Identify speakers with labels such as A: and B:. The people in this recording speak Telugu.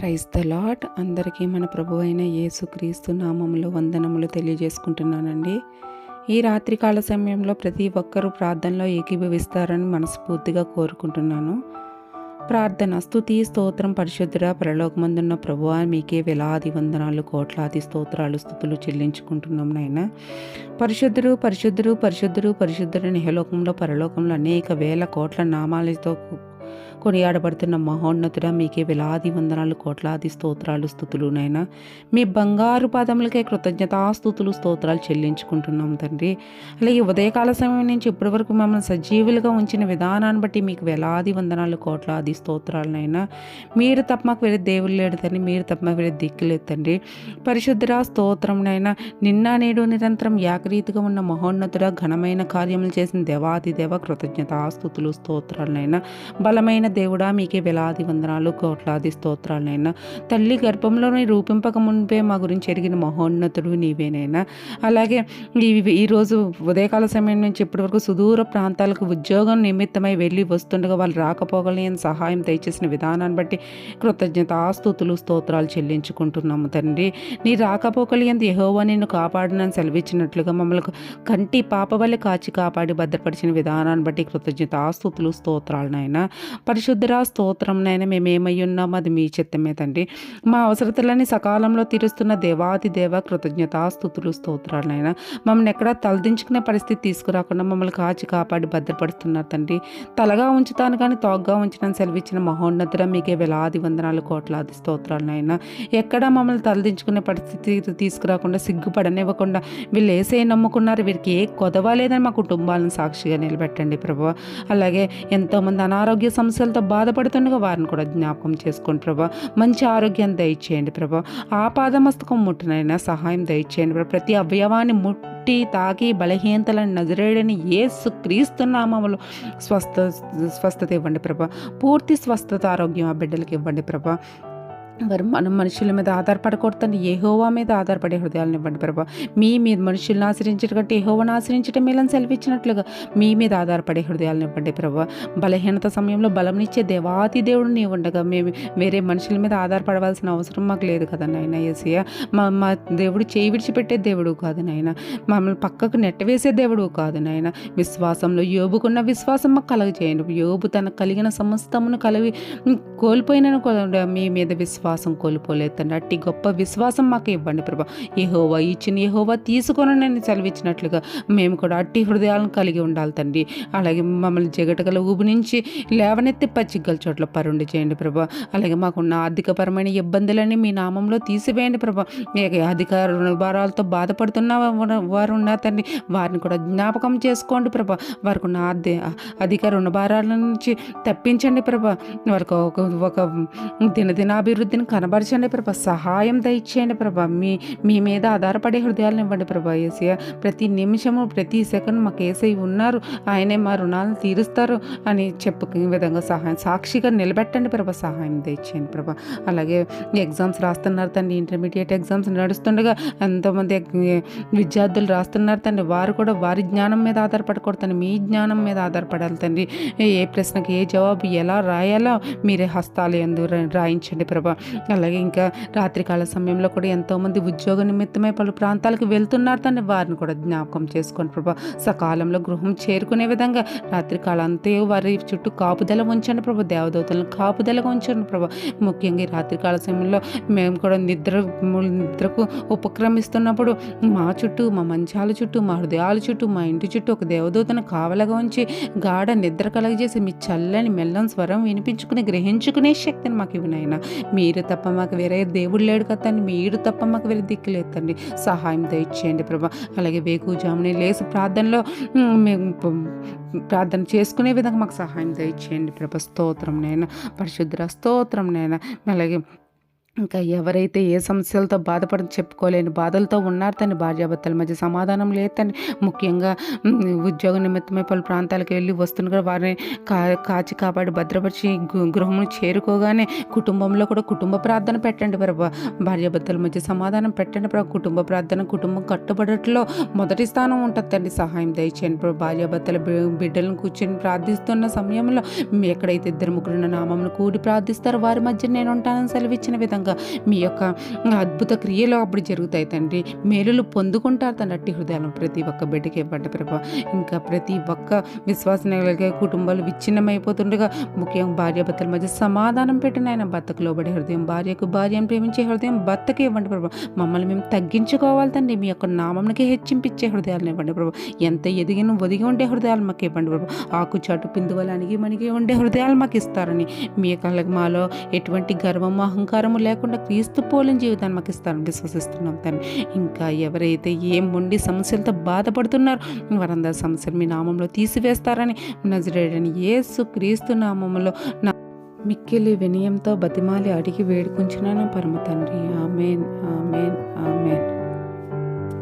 A: ప్రైజ్ ద లాట్ అందరికీ మన ప్రభు అయిన యేసుక్రీస్తు నామములు వందనములు తెలియజేసుకుంటున్నానండి. ఈ రాత్రికాల సమయంలో ప్రతి ఒక్కరూ ప్రార్థనలో ఏకీభవిస్తారని మనస్ఫూర్తిగా కోరుకుంటున్నాను. ప్రార్థన స్థుతి స్తోత్రం పరిశుద్ధుడ పరలోకమందున్న ప్రభువా మీకే వేలాది వందనాలు కోట్లాది స్తోత్రాలు స్థుతులు చెల్లించుకుంటున్నాం నాయన. పరిశుద్ధుడు పరిశుద్ధుడు పరిశుద్ధుడు పరిశుద్ధుడు నిహలోకంలో పరలోకంలో అనేక వేల కోట్ల నామాలతో కొనియాడబడుతున్న మహోన్నతుడ మీకే వేలాది వందనాలు కోట్లాది స్తోత్రాలు స్థుతులు నైనా మీ బంగారు పాదములకే కృతజ్ఞతాస్థుతులు స్తోత్రాలు చెల్లించుకుంటున్నాం తండ్రి. అలాగే ఉదయకాల సమయం నుంచి ఇప్పటి వరకు మమ్మల్ని సజీవులుగా ఉంచిన విధానాన్ని బట్టి మీకు వేలాది వందనాలు కోట్లాది స్తోత్రాలనైనా మీరు తప్ప మాకు వేరే దేవుళ్ళు లేడు తండ్రి మీరు తప్ప మాకు వేరే దిక్కు లేదు తండ్రి. పరిశుద్ధురా స్తోత్రంనైనా నిన్న నేడు నిరంతరం యాకరీతిగా ఉన్న మహోన్నతుడ ఘనమైన కార్యములు చేసిన దేవాది దేవ కృతజ్ఞతాస్థుతులు స్తోత్రాలనైనా బలమైన దేవుడా మీకే వేలాది వందనాలు కోట్లాది స్తోత్రాలనైనా తల్లి గర్భంలోనే రూపింపక మునిపే మా గురించి ఎరిగిన మహోన్నతుడు నీవేనైనా అలాగే ఈ- ఈరోజు ఉదయకాల సమయం నుంచి ఇప్పటి వరకు సుదూర ప్రాంతాలకు ఉద్యోగం నిమిత్తమై వెళ్ళి వస్తుండగా వాళ్ళు రాకపోగలేని సహాయం దయచేసిన విధానాన్ని బట్టి కృతజ్ఞత ఆస్తుతులు స్తోత్రాలు చెల్లించుకుంటున్నాము తండ్రి. నీ రాకపోకలి ఎంత యహోవా నిన్ను కాపాడినని సెలవిచ్చినట్లుగా మమ్మల్ని కంటి పాప వల్ల కాచి కాపాడి భద్రపరిచిన విధానాన్ని బట్టి కృతజ్ఞత ఆస్తుతులు స్తోత్రాలనైనా పరి పరిశుద్ధరా స్తోత్రం నైనా మేమేమై ఉన్నాం? అది మీ చిత్తమే తండ్రి. మా అవసరతలని సకాలంలో తీరుస్తున్న దేవాది దేవ కృతజ్ఞతాస్తుతులు స్తోత్రాలు మమ్మల్ని ఎక్కడా తలదించుకునే పరిస్థితి తీసుకురాకుండా మమ్మల్ని కాచి కాపాడి భద్రపడుతున్నారు తండ్రి. తలగా ఉంచుతాను కానీ తోగ్గా ఉంచడానికి సెలవిచ్చిన మహోన్నతుడ మీకే వేలాది వందనాలు కోట్లాది స్తోత్రాలు ఎక్కడా మమ్మల్ని తలదించుకునే పరిస్థితి తీసుకురాకుండా సిగ్గుపడనివ్వకుండా వీళ్ళు ఏసే నమ్ముకున్నారు. వీరికి ఏ కొదవ లేదని మా కుటుంబాలను సాక్షిగా నిలబెట్టండి ప్రభు అలాగే ఎంతోమంది అనారోగ్య సమస్యలు సమస్యలతో బాధపడుతుండగా వారిని కూడా జ్ఞాపకం చేసుకోండి ప్రభా. మంచి ఆరోగ్యాన్ని దయచేయండి ప్రభా. ఆపాదమస్తకం ముట్టనైనా సహాయం దయచేయండి ప్రభా. ప్రతి అవయవాన్ని ముట్టి తాకి బలహీనతలను నజరేడని ఏసు క్రీస్తున్నామములు స్వస్థ స్వస్థత ఇవ్వండి ప్రభా. పూర్తి స్వస్థత ఆరోగ్యం ఆ బిడ్డలకి ఇవ్వండి ప్రభా. వారు మనం మనుషుల మీద ఆధారపడకూడదండి. ఏహోవా మీద ఆధారపడే హృదయాలను ఇవ్వండి ప్రభా. మీ మీద మనుషులను ఆశ్రయించడం కంటే ఏహోవాను ఆశ్రయించడం మేలని సెలవిచ్చినట్లుగా మీ మీద ఆధారపడే హృదయాలను ఇవ్వండి ప్రభా. బలహీనత సమయంలో బలంనిచ్చే దేవాతి దేవుడు నీ ఉండగా మేము వేరే మనుషుల మీద ఆధారపడవలసిన అవసరం మాకు లేదు కదా నాయన ఏసయ్య మా మా దేవుడు చేయి విడిచిపెట్టే దేవుడు కాదు నాయన. మమ్మల్ని పక్కకు నెట్టవేసే దేవుడు కాదు నాయన. విశ్వాసంలో యోబుకున్న విశ్వాసం మాకు కలగజేయండి. యోబు తన కలిగిన సమస్తమును కలిగి కోల్పోయినను మీ మీద విశ్వాసం కోల్పోలేదు తండ్రి. అట్టి గొప్ప విశ్వాసం మాకు ఇవ్వండి ప్రభా. ఏహోవా ఇచ్చిన ఏహోవా తీసుకొని నేను సెలవిచ్చినట్లుగా మేము కూడా అట్టి హృదయాలను కలిగి ఉండాలి తండ్రి. అలాగే మమ్మల్ని జగటగల ఊబు నుంచి లేవనెత్తి పచ్చిగ్గల చోట్ల పరుండి చేయండి ప్రభా. అలాగే మాకున్న ఆర్థికపరమైన ఇబ్బందులన్నీ మీ నామంలో తీసివేయండి ప్రభా. అధికార రుణభారాలతో బాధపడుతున్న వారు- వారు తండ్రి వారిని కూడా జ్ఞాపకం చేసుకోండి ప్రభా. వారికి ఉన్న ఆర్థిక అధిక రుణభారాల నుంచి తప్పించండి ప్రభా. వారికి ఒక ఒక దినదినాభివృద్ధిని కనబరచండి ప్రభా సహాయం దయచేయండి ప్రభా. మీ మీ మీద ఆధారపడే హృదయాలను ఇవ్వండి ప్రభా ఏసయ్య ప్రతి నిమిషము ప్రతి సెకండ్ మాకు ఏసై ఉన్నారు. ఆయనే మా రుణాలను తీరుస్తారు అని చెప్పుకునే విధంగా సహాయం సాక్షిగా నిలబెట్టండి ప్రభా సహాయం దయచేయండి ప్రభా. అలాగే ఎగ్జామ్స్ రాస్తున్నారు తండ్రి ఇంటర్మీడియట్ ఎగ్జామ్స్ నడుస్తుండగా ఎంతోమంది విద్యార్థులు రాస్తున్నారు తండ్రి. వారు కూడా వారి జ్ఞానం మీద ఆధారపడకూడదు తండ్రి. మీ జ్ఞానం మీద ఆధారపడాలి తండ్రి. ఏ ప్రశ్నకి ఏ జవాబు ఎలా రాయాలో మీరే హస్తాలు ఎందు రాయించండి ప్రభా. అలాగే ఇంకా రాత్రికాల సమయంలో కూడా ఎంతోమంది ఉద్యోగ నిమిత్తమై పలు ప్రాంతాలకు వెళ్తున్నారు తన వారిని కూడా జ్ఞాపకం చేసుకోండి ప్రభా సకాలంలో గృహం చేరుకునే విధంగా రాత్రికాలం అంతే వారి చుట్టూ కాపుదల ఉంచండి ప్రభా దేవదూతలను కాపుదలగా ఉంచండి ప్రభా. ముఖ్యంగా ఈ రాత్రికాల సమయంలో మేము కూడా నిద్ర నిద్రకు ఉపక్రమిస్తున్నప్పుడు మా చుట్టూ మా మంచాల చుట్టూ మా హృదయాల చుట్టూ మా ఇంటి చుట్టూ ఒక దేవదూతను కావలగా ఉంచి గాఢ నిద్ర కలగజేసి మీ చల్లని మెల్లని స్వరం వినిపించుకుని గ్రహించుకునే శక్తిని మాకు ఇవ్వనైనా మీరు తప్ప మాకు వేరే దేవుడు లేడు కదా తండ్రి. మీరు తప్ప మాకు వేరే దిక్కు లేదు తండ్రి. సహాయం దయచేయండి ప్రభా. అలాగే వేకుజామునే లేసి ప్రార్థనలో మేము ప్రార్థన చేసుకునే విధంగా మాకు సహాయం దయచేయండి ప్రభా. స్తోత్రం నైనా పరిశుద్ర స్తోత్రం నైనా అలాగే ఇంకా ఎవరైతే ఏ సమస్యలతో బాధపడి చెప్పుకోలేని బాధలతో ఉన్నారు తన భార్యాభర్తల మధ్య సమాధానం లేదు తను ముఖ్యంగా ఉద్యోగ నిమిత్తమై పలు ప్రాంతాలకు వెళ్ళి వస్తుండగా వారిని కా కాచి కాపాడి భద్రపరిచి గు- గృహమును చేరుకోగానే కుటుంబంలో కూడా కుటుంబ ప్రార్థన పెట్టండి. ప్రభా భార్యాభర్తల మధ్య సమాధానం పెట్టండి. ప్రభు కుటుంబ ప్రార్థన కుటుంబం కట్టుబడట్లో మొదటి స్థానం ఉంటుంది తండ్రి సహాయం దయచేయండి. ప్రభు భార్యాభర్తల బిడ్డలను కూర్చొని ప్రార్థిస్తున్న సమయంలో ఎక్కడైతే ఇద్దరు ముగ్గురున్న నామంను కూడి ప్రార్థిస్తారో వారి మధ్య నేను ఉంటానని సెలవిచ్చిన విధంగా మీ యొక్క అద్భుత క్రియలు అప్పుడు జరుగుతాయి తండ్రి. మేలులు పొందుకుంటారు తండ్రి. అట్టి హృదయాలను ప్రతి ఒక్క బిడ్డకి ఇవ్వండి ప్రభా. ఇంకా ప్రతి ఒక్క విశ్వాసం కలిగే కుటుంబాలు విచ్ఛిన్నమైపోతుండగా ముఖ్యంగా భార్యాభర్తల మధ్య సమాధానం పెట్టిన ఆయన భర్తకు లోబడే హృదయం భార్యకు భార్యను ప్రేమించే హృదయం భర్తకి ఇవ్వండి ప్రభా. మమ్మల్ని మేము తగ్గించుకోవాలి తండ్రి. మీ యొక్క నామంకి హెచ్చింపించే హృదయాలను ఇవ్వండి ప్రభు. ఎంత ఎదిగిన ఒదిగి ఉండే హృదయాలు మాకు ఇవ్వండి ప్రభు. ఆకు చాటు మనకి ఉండే హృదయాలు మాకు ఇస్తారని మీ యొక్క మాలో ఎటువంటి గర్వము అహంకారము లేక లేకుండా క్రీస్తు పోలిన జీవితాన్ని మాకు ఇస్తారని విశ్వసిస్తున్నాం తండ్రి. ఇంకా ఎవరైతే ఏం ఉండి సమస్యలతో బాధపడుతున్నారో వారందరి సమస్యలు మీ నామంలో తీసివేస్తారని నజరేడని యేసు క్రీస్తు నామంలో నా మిక్కిలి వినయంతో బతిమాలి అడిగి వేడుకుంటున్నాను పరమ తండ్రి. Amen amen amen.